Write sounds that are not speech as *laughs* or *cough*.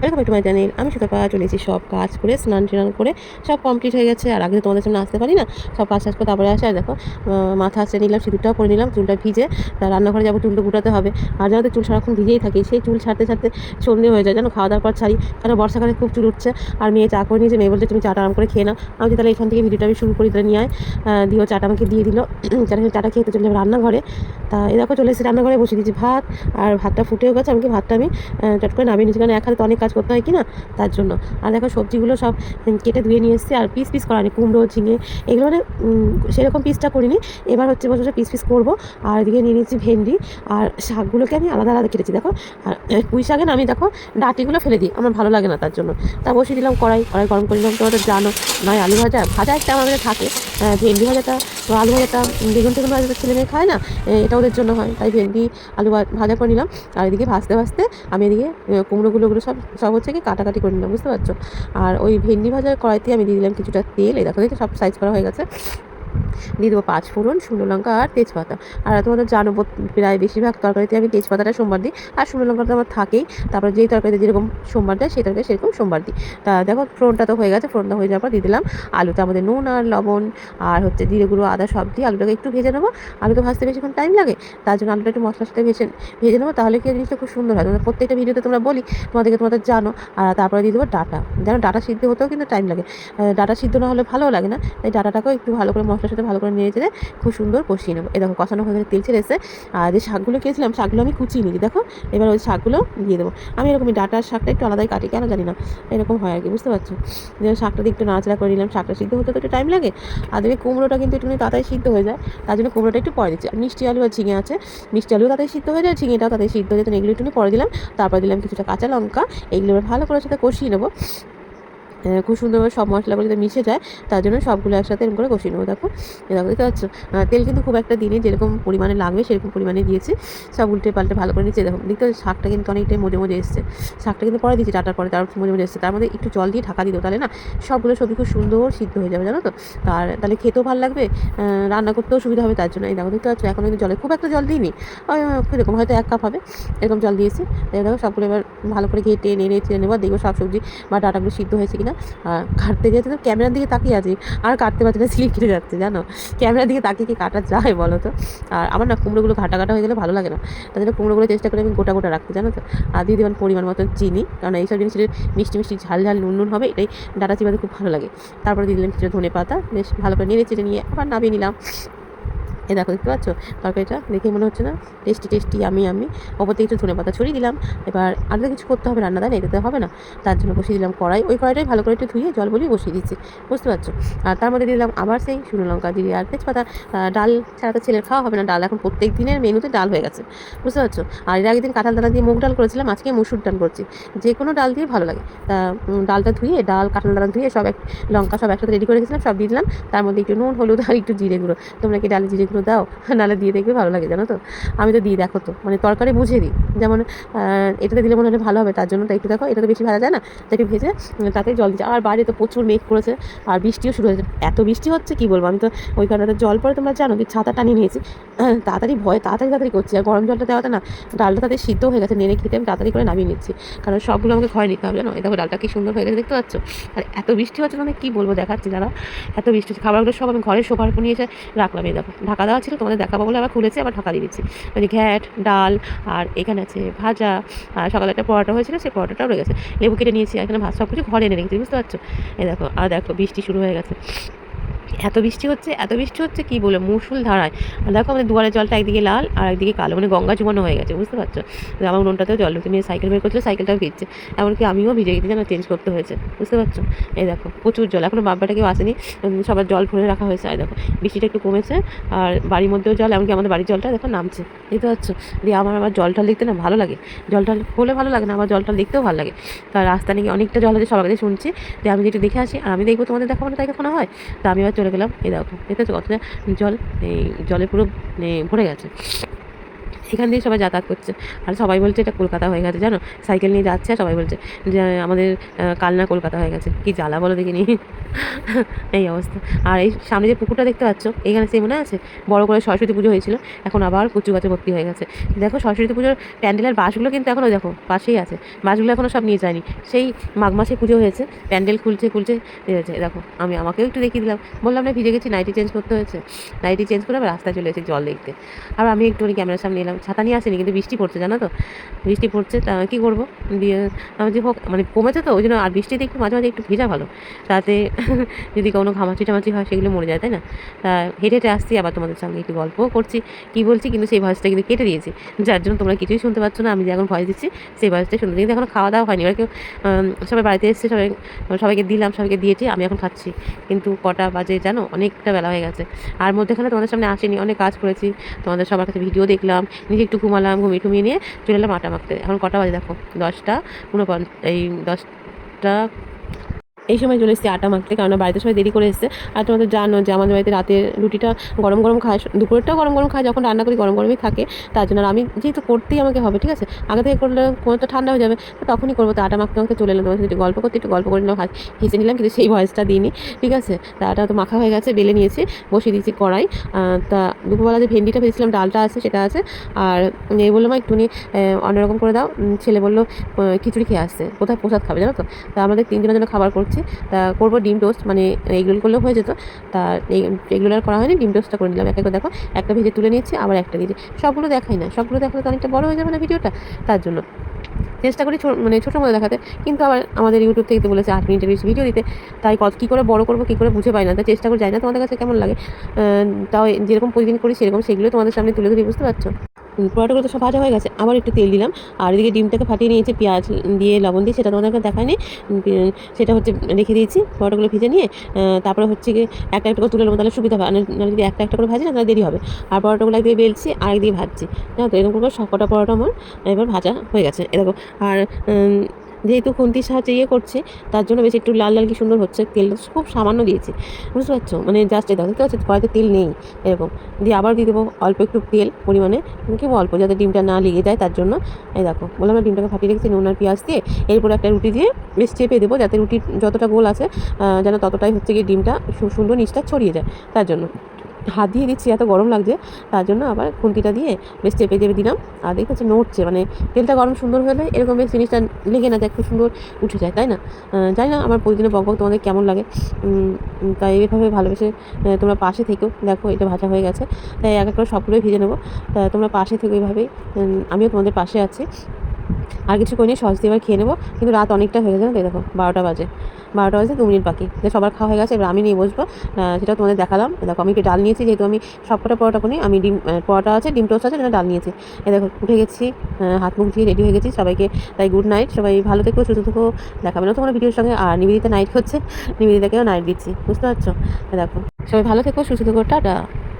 Welcome to my channel আমি সুতপা চলেছি সব কাজ করে স্নান টান করে সব কমপ্লিট হয়ে গেছে। আর আগে তো তোমাদের সামনে আসতে পারি না সব কাজ টাজ করে তারপরে আসে আর দেখো মাথা আসতে নিলাম সিঁদুরটাও করে নিলাম চুলটা ভিজে তা রান্নাঘরে যাব চুলটা গুটাতে হবে। আর জানো তো চুল সারাক্ষণ ভিজেই থাকে সেই চুল ছাড়তে ছাড়তে সন্ধে হয়ে যায় জানো খাওয়া দাওয়ার পর ছাড়ি। কারণ বর্ষাকালে খুব চুল উঠছে আর মেয়ে চা করে নিয়েছে মেয়ে বলছে তুমি চাটা আরাম করে খেয়ে নাও। আমি তাহলে এখান থেকে ভিডিওটা আমি শুরু করি তাহলে নিয়ে আয়। আহ, দিয়ে ও চাটা আমাকে দিয়ে দিল। চাটা চাটা খেতে চলে যাবে রান্নাঘরে। তা এই দেখো চলে এসেছি রান্নাঘরে বসে দিয়েছি ভাত আর ভাতটা ফুটেও গেছে আমাকে ভাতটা আমি চট করে নামিয়ে নিয়েছি কারণ এক হাতে তো অনেক করতে হয় কি না? তার জন্য। আর দেখো সবজিগুলো সব কেটে ধুয়ে নিয়ে এসেছি আর পিস পিস করা নি কুমড়ো ঝিঙে এগুলো মানে সেরকম পিসটা করিনি। এবার হচ্ছে বসে পিস পিস করব। আর এদিকে নিয়ে নিয়েছি ভেন্ডি। আর শাকগুলোকে আমি আলাদা আলাদা কেটেছি দেখো। আর পুঁই শাকে না আমি দেখো ডাটিগুলো ফেলে দিই আমার ভালো লাগে না তার জন্য। তা বসিয়ে দিলাম কড়াই কড়াই গরম করে দিলাম তোমাদের জানো। নয় আলু ভাজা ভাজা একটা আমাদের থাকে। ভেন্ডি ভাজাটা তো আলু ভাজাটা বেগুন টেগুন ভাজাটা ছেলে মেয়ে খায় না এটা ওদের জন্য হয়। তাই ভেন্ডি আলু ভাজা করে নিলাম। আর এদিকে ভাজতে ভাজতে আমি এদিকে আহ, কুমড়োগুলো ওগুলো সব সব হচ্ছে কি কাটাকাটি করে নিলাম, বুঝতে পারছ? আর ওই ভেন্ডি ভাজার কড়াইতে আমি দিয়ে দিলাম কিছুটা তেল, এই দেখো সব সাইজ করা হয়ে গেছে। দিয়ে দেবো পাঁচ ফোড়ন, শুকনো লঙ্কা আর তেজপাতা। আর তোমাদের জানো প্রায় বেশিরভাগ তরকারিতে আমি তেজপাতাটা সোমবার দিই। আর শুকনো লঙ্কাটা আমার থাকেই। তারপর যেই তরকারিতে যেরকম সোমবার দেয়, সেই তরকারি সেরকম সোমবার দিই। তা দেখো, ফোড়নটা তো হয়ে গেছে, ফোড়নটা হয়ে যাওয়ার পর দিয়ে দিলাম আলুটা আমাদের নুন আর লবণ আর হচ্ছে জিরে গুঁড়ো, আদা সব দিয়ে আলুটাকে একটু ভেজে নেব। আলু তো ভাজতে বেশিক্ষণ টাইম লাগে। তার জন্য আলুটা একটু মশলার সাথে ভেজে ভেজে নেব, তাহলে কি জিনিসটা খুব সুন্দর হয়। তোমরা প্রত্যেকটা ভিডিওতে তোমরা বলি, তোমাদেরকে তোমাদের জানো। আর তারপরে দিয়ে দেবো ডাটা। যেন ডাটা সিদ্ধ হতেও কিন্তু টাইম লাগে। ডাটা সিদ্ধ না হলে ভালোও লাগে না। তাই ডাটাটাকেও একটু ভালো করে মশলার সাথে ভালো করে নিয়ে যেতে খুব সুন্দর কষিয়ে নেব। এই দেখো, কষানো হয়ে গেলে তেল ছেড়ে এসে আর যে শাকগুলো খেয়েছিলাম, শাকগুলো আমি কুচিয়ে নিই দেখো, এবার ওই শাকগুলো দিয়ে দেবো। আমি এরকমই ডাটার শাকটা একটু আলাদাই কাটি, কেন জানি না। এরকম হয় আর কি, বুঝতে পারছ? যে শাকটা দিয়ে একটু নাড়াচাড়া করে নিলাম, শাকটা সিদ্ধ হতে তো একটু টাইম লাগে। আর দেখবে কুমড়োটা কিন্তু একটু তাড়াতাড়ি সিদ্ধ হয়ে যায়, তার জন্য কুমড়োটা একটু পরে দিচ্ছি। আর মিষ্টি আলু আর ঝিঙে আছে, মিষ্টি আলুও তাড়াতাড়ি সিদ্ধ হয়ে যায়, ঝিঙেটাও তাড়াতাড়ি সিদ্ধ হয়ে যায়। এগুলো একটু পরে দিলাম, তারপর দিলাম কিছুটা কাঁচা লঙ্কা। এবার ভালো করে সাথে কষিয়ে নেব। খুব সুন্দরভাবে সব মশলাগুলো মিশে যায় তার জন্য সবগুলো একসাথে এরকম করে কষিয়ে নেব দেখো দেখো দেখতে পাচ্ছ তেল কিন্তু খুব একটা দিনে যেরকম পরিমাণে লাগবে সেরকম পরিমাণে দিয়েছি সব উল্টে পাল্টে ভালো করে নিচ্ছে দেখো দেখতে শাকটা কিন্তু অনেকটাই মজে মজে এসছে শাকটা কিন্তু পরে দিয়েছি ডাটার পরে তার মজে মজে এসছে তার মধ্যে একটু জল দিয়ে ঢাকা দিও তাহলে না সবগুলো সবজি খুব সুন্দর সিদ্ধ হয়ে যাবে জানো তো আর তাহলে খেতেও ভালো লাগবে রান্না করতেও সুবিধা হবে তার জন্য এই দেখো দেখতে পাচ্ছ এখন কিন্তু জলে খুব একটা জল দিইনি ওই আহ, কীরকম হয়তো এক কাপ হবে এরকম জল দিয়েছি দেখো সবগুলো এবার ভালো করে ঘেটে নেড়ে চেড়ে নেব, দেখব সব সবজি বা ডাটাগুলো সিদ্ধ হয়েছে কিনা। আর কাটতে যেতে তো ক্যামেরার দিকে তাকিয়ে আছি, আর কাটতে পারছি না, স্লিপ কেটে যাচ্ছে, জানো? ক্যামেরার দিকে তাকিয়ে কি কাটা যায় বলো তো? আর আমার না কুমড়োগুলো ঘাটা ঘাটা হয়ে গেলে ভালো লাগে না। তার জন্য কুমড়োগুলো চেষ্টা করে আমি গোটা গোটা রাখতে, জানো তো? আর দিয়ে দেবেন পরিমাণ মতো চিনি, কারণ এইসব জিনিসের মিষ্টি মিষ্টি ঝাল ঝাল নুন নুন হবে, এটাই ডাটা চিবাতে খুব ভালো লাগে। তারপরে দিয়ে দিলাম কিছু ধনে পাতা বেশ ভালো করে নেড়ে চেড়ে নিয়ে আবার নামিয়ে নিলাম। এই দেখো, দেখতে পাচ্ছ? তরকারিটা দেখে মনে হচ্ছে না টেস্টি টেস্টি, আমি আমি। ওপর থেকে একটু ধনে পাতা ছড়িয়ে দিলাম। এবার আর কিছু করতে হবে, রান্না দান এটাতে হবে না। তার জন্য বসিয়ে দিলাম কড়াই। ওই কড়াইটাই ভালো করে একটু ধুয়ে জল বলিয়ে বসিয়ে দিচ্ছি বুঝতে পারছ? আর তার মধ্যে দিলাম আবার সেই শুকনো লঙ্কা, জিরে আর তেজপাতা। ডাল ছাড়া তো ছেলের খাওয়া হবে না। ডাল এখন প্রত্যেক দিনের মেনুতে ডাল হয়ে গেছে। বুঝতে পারছ? আর এর আগের দিন কাঁঠাল দানা দিয়ে মুগ ডাল করেছিলাম, আজকে মুসুর ডাল করছি। যে কোনো ডাল দিয়ে ভালো লাগে। তা ডালটা ধুয়ে, ডাল, কাঁঠাল দানা ধুয়ে সব এক, লঙ্কা সব একসাথে রেডি করে রেখেছিলাম, সব দিয়ে দিলাম। তার মধ্যে একটু নুন, হলুদ আর একটু জিরে গুঁড়ো। তোমরা কি ডালে জিরে গুঁড়ো দাও, নাহলে দিয়ে দেখবে ভালো লাগে, জানো তো? আমি তো দিই, দেখো তো মানে তরকারি বুঝে দিই। যেমন এটাতে দিলে মনে হলে ভালো হবে, তার জন্য তো একটু দেখো এটা তো বেশি ভাজা যায় না, তাকে ভেজে তাতে জল দিচ্ছে। আর বাইরে তো প্রচুর মেঘ করেছে, আর বৃষ্টিও শুরু হয়েছে। এত বৃষ্টি হচ্ছে, কি বলব? আমি তো ওই কারণে জল পরে, তোমরা জানো যে ছাতা টানিয়ে নিয়েছি। *clears throat* তাড়াতাড়ি ভয়, তাড়াতাড়ি তাড়াতাড়ি করছি। আর গরম জলটা দেওয়াতে না, ডালটা তাদের সিদ্ধ হয়ে গেছে, নেড়ে খেতে আমি তাড়াতাড়ি করে নামিয়ে নিচ্ছি। কারণ সবগুলো আমাকে ঘরে নিতে হবে, জানো? দেখো, ডালটা কি সুন্দর হয়ে গেছে, দেখতে পাচ্ছ? আর এত বৃষ্টি হচ্ছে মানে কী বলব, দেখাচ্ছি যারা এত বৃষ্টি খাবারগুলো সব আমি ঘরের সোফার নিয়ে এসে রাখলাম, এই দেখো। ঢাকা দেওয়া ছিল, তোমাদের দেখাবো বলে আবার খুলেছি, আবার ঢাকা দিয়ে দিচ্ছি। মানে ঘ্যাট, ডাল আর এখানে আছে ভাজা, আর সকালে একটা পরোটা হয়েছিল, সেই পরোটাটাও রয়ে গেছে। লেবু কেটে নিয়েছি, এখানে ভাত সব কিছু ঘরে এনে রেখেছি, বুঝতে পারছ? এই দেখো, আর দেখো, বৃষ্টি শুরু হয়ে গেছে। এত বৃষ্টি হচ্ছে, এত বৃষ্টি হচ্ছে, কি বলে মুসুল ধারায়। আর দেখো আমাদের দুয়ারের জলটা একদিকে লাল আর একদিকে কালো মানে গঙ্গা জমানো হয়ে গেছে, বুঝতে পারছ? আমার উনুনটাতেও জল নিয়ে সাইকেল বের করছিল সাইকেলটাও ভিজছে এমনকি আমিও ভিজে গেছি, যেন চেঞ্জ করতে হয়েছে, বুঝতে পারছ? এই দেখো, প্রচুর জল, এখনও বাব্বাটা কেউ আসেনি সবার জল ভরে রাখা হয়েছে, আর দেখো, বৃষ্টিটা একটু কমেছে, আর বাড়ির মধ্যেও জল, এমনকি আমাদের বাড়ির জলটা দেখো নামছে, বুঝতে পারছ? দিয়ে আমার আবার জল টল দেখতে না ভালো লাগে, জল টল হলে ভালো লাগে না আমার জলটা টল দেখতেও ভালো লাগে। তার রাস্তা নাকি অনেকটা জল আছে সবার কাছে শুনছি, যে আমি যেটা দেখে আসি, আর আমি দেখব তোমাদের দেখাবো না, তাই কখনো হয়? তা আমি আবার চলে গেলাম। এই দেখো দেখতে পাচ্ছ কতটা জল? এই জলে পুরো ভরে গেছে। এখান দিয়ে সবাই যাতায়াত করছে। আর সবাই বলছে, এটা কলকাতা হয়ে গেছে। জানো? সাইকেল নিয়ে যাচ্ছে, সবাই বলছে যে, আমাদের কালনা কলকাতা হয়ে গেছে। কি জ্বালা বলো দেখিনি? *laughs* এই অবস্থা। আর এই সামনে যে পুকুরটা দেখতে পাচ্ছ, এখানে সে মনে আছে? বড় করে সরস্বতী পুজো হয়েছিল। এখন আবার কচু গাছে ভর্তি হয়ে গেছে। দেখো, সরস্বতী পুজোর প্যান্ডেলের বাসগুলো কিন্তু এখনও দেখো, পাশেই আছে। বাসগুলো এখনও সব নিয়ে যায়নি। সেই মাঘ মাসে পুজো হয়েছে, প্যান্ডেল খুলছে খুলছে হয়েছে। দেখো, আমি আমাকেও একটু দেখিয়ে দিলাম। বললাম না, ভিজে গেছি নাইটি চেঞ্জ করতে হয়েছে। নাইটি চেঞ্জ করে আবার রাস্তায় চলে এসেছি জল দেখতে। আর আমি একটু ক্যামেরার সামনে এলাম। ছাতা নিয়ে আসিনি, কিন্তু বৃষ্টি পড়ছে, জানো তো? বৃষ্টি পড়ছে, তা কী করব? দিয়ে আমি যে হোক মানে কমেছে তো, ওই জন্য আর বৃষ্টিতে একটু মাঝে মাঝে একটু ভেজা ভালো। তাতে *laughs* যদি কোনো ঘামাচি টামাচি হয়, সেগুলো মরে যায়, তাই না? তা হেঁটে হেঁটে আসছি, আবার তোমাদের সঙ্গে একটু গল্পও করছি। কী বলছি, কিন্তু সেই ভয়েসটা কিন্তু কেটে দিয়েছি। যার জন্য তোমরা কিছুই শুনতে পাচ্ছ না, আমি যে এখন ভয়েস দিচ্ছি, সেই ভয়েসটা শুনতে কিন্তু এখন খাওয়া দাওয়া হয়নি ওরা কেউ সবাই বাড়িতে এসছে, সবাই, সবাইকে দিলাম, সবাইকে দিয়েছি, আমি এখন খাচ্ছি। কিন্তু কটা বাজে জানো? অনেকটা বেলা হয়ে গেছে। আর মধ্যেখানে তোমাদের সামনে আসেনি, অনেক কাজ করেছি, তোমাদের সবার কাছে ভিডিও দেখলাম নিজে একটু ঘুমালাম, ঘুমিয়ে ঘুমিয়ে নিয়ে চলে এলাম আটা মাখতে এখন কটা বাজে দেখো? দশটা উনপঞ্চ এই দশটা এই সময় চলে এসেছি আটা মাখতে কারণ বাড়িতে সবাই দেরি করে এসেছে। আর তোমাদের জানো যে আমাদের বাড়িতে রাতের রুটিটা গরম গরম খায় দুপুরেরটাও গরম গরম খায় যখন রান্না করি গরম গরমই থাকে তার জন্য আমি যেহেতু করতেই আমাকে হবে ঠিক আছে? আগে থেকে করলে কোনো তো ঠান্ডা হয়ে যাবে তো তখনই করব তো আটা মাখতে মাখতে চলে এলাম তোমার সাথে গল্প করতে একটু গল্প করে নিলাম হাস নিলাম কিন্তু সেই ভয়েসটা দিইনি ঠিক আছে? তা আটা তো মাখা হয়ে গেছে বেলে নিয়েছি বসিয়ে দিয়েছি কড়াই তা দুপুরবেলা যে ভেন্ডিটা ভেজেছিলাম ডালটা আছে সেটা আছে আর এই বলল মা একটুখানি আহ, অন্যরকম করে দাও। ছেলে বলল খিচুড়ি খেয়ে আসছে কোথায় প্রসাদ খাবে জানো তো? তা আমাদের তিনজনের জন্য খাবার করছি তা করব ডিম টোস্ট মানে এগরোল করলেও হয়ে যেত। তা এগুলো আর করা হয়নি, ডিম টোস্টটা করে নিলাম। এক দেখো, একটা ভেজে তুলে নিয়েছি, আবার একটা দিয়েছি সবগুলো দেখাই না, সবগুলো দেখালে তো অনেকটা বড় হয়ে যাবে না ভিডিওটা? তার জন্য। চেষ্টা করি মানে ছোটো মতো দেখাতে, কিন্তু আবার আমাদের ইউটিউব থেকে তো বলেছে, আট মিনিটের বেশি ভিডিও দিতে। তাই কত, কী করে বড় করব, কী করে বুঝে পাই না। তাই চেষ্টা করে যাই না তোমাদের কাছে কেমন লাগে। তাও যেরকম প্রতিদিন করি, সেরকম সেগুলো তোমাদের সামনে তুলে ধরি, বুঝতে পারছ? পরোটাগুলো তো সব ভাজা হয়ে গেছে। আবার একটু তেল দিলাম। আর এদিকে ডিমটাকে ফাটিয়ে নিয়েছি, পেঁয়াজ দিয়ে লবণ দিয়ে, সেটা তোমাদেরকে দেখায়নি সেটা হচ্ছে রেখে দিয়েছি, পরোটাগুলো ভেজে নিয়ে। তারপরে হচ্ছে কি একটা একটা করে তুলে নেব, তাহলে সুবিধা হবে। আর যদি একটা একটা করে ভাজি না, তাহলে দেরি হবে। আর পরোটাগুলো একদিকে বেলছি, আর একদিকে ভাজছি। জানো তো, এরকম করে সবকটা পরোটা আমার এবার ভাজা হয়ে গেছে। এরকম আর যেহেতু খুন্তির সাহায্যে ইয়ে করছে, তার জন্য বেশ একটু লাল লাল কি সুন্দর হচ্ছে তেলটা খুব সামান্য দিয়েছি। বুঝতে পারছ? মানে জাস্ট এটা দেখতে পাচ্ছি? কড়াইতে তেল নেই, এরকম। দিয়ে আবার দিয়ে দেবো অল্প একটু তেল পরিমাণে, কি অল্প, যাতে ডিমটা না লেগে যায়, তার জন্য। এই দেখো, বললাম না ডিমটাকে ফাটিয়ে রেখেছি, নুন আর পেঁয়াজ দিয়ে। এরপর একটা রুটি দিয়ে বেশ চেপে দেবো, যাতে রুটির যতটা গোল আছে যেন ততটাই হচ্ছে গিয়ে ডিমটা সুন্দর নিচটা ছড়িয়ে যায়, তার জন্য। হাত দিয়ে দিচ্ছি, এত গরম লাগছে। তার জন্য আবার খুন্তিটা দিয়ে বেশ চেপে চেপে দিলাম। আর দেখতে নড়ছে মানে তেলটা গরম সুন্দর হলে এরকম বেশ জিনিসটা লেগে না যায়, খুব সুন্দর উঠে যায়, তাই না? জানি না আমার প্রতিদিনের বক তোমাদের কেমন লাগে। তাই এভাবে ভালোবেসে তোমরা পাশে থেকেও দেখো, এটা ভাজা হয়ে গেছে। তাই এক এক করে সবগুলোই ভেজে নেব। তা তোমরা পাশে থেকো এইভাবেই আমিও তোমাদের পাশে আছি। আর কিছু করিনি দিয়ে এবার খেয়ে নেব। কিন্তু রাত অনেকটা হয়ে গেছে না দেখো, বারোটা বাজে। বারোটা বাজে দু মিনিট বাকি। যে সবার খাওয়া হয়ে গেছে, এবার আমি নিয়ে বসবো। সেটা তোমাদের দেখালাম। দেখো, আমি একটু ডাল নিয়েছি, যেহেতু আমি সবকটা পরোটা করি, আমি ডিম পরোটা আছে, ডিম টোস্ট আছে ডাল নিয়েছি। এ দেখো, উঠে গেছি হাত মুখ ধুয়ে রেডি হয়ে গেছি, সবাইকে তাই গুড নাইট সবাই ভালো থেকো, সুস্থ থেকো, দেখাবে না তোমার ভিডিওর সঙ্গে। আর নিবেদিতা নাইট হচ্ছে, নিবেদিতাকেও নাইট দিচ্ছি, বুঝতে পারছ? দেখো, সবাই ভালো থেকো, সুস্থ থেকো, টাটা।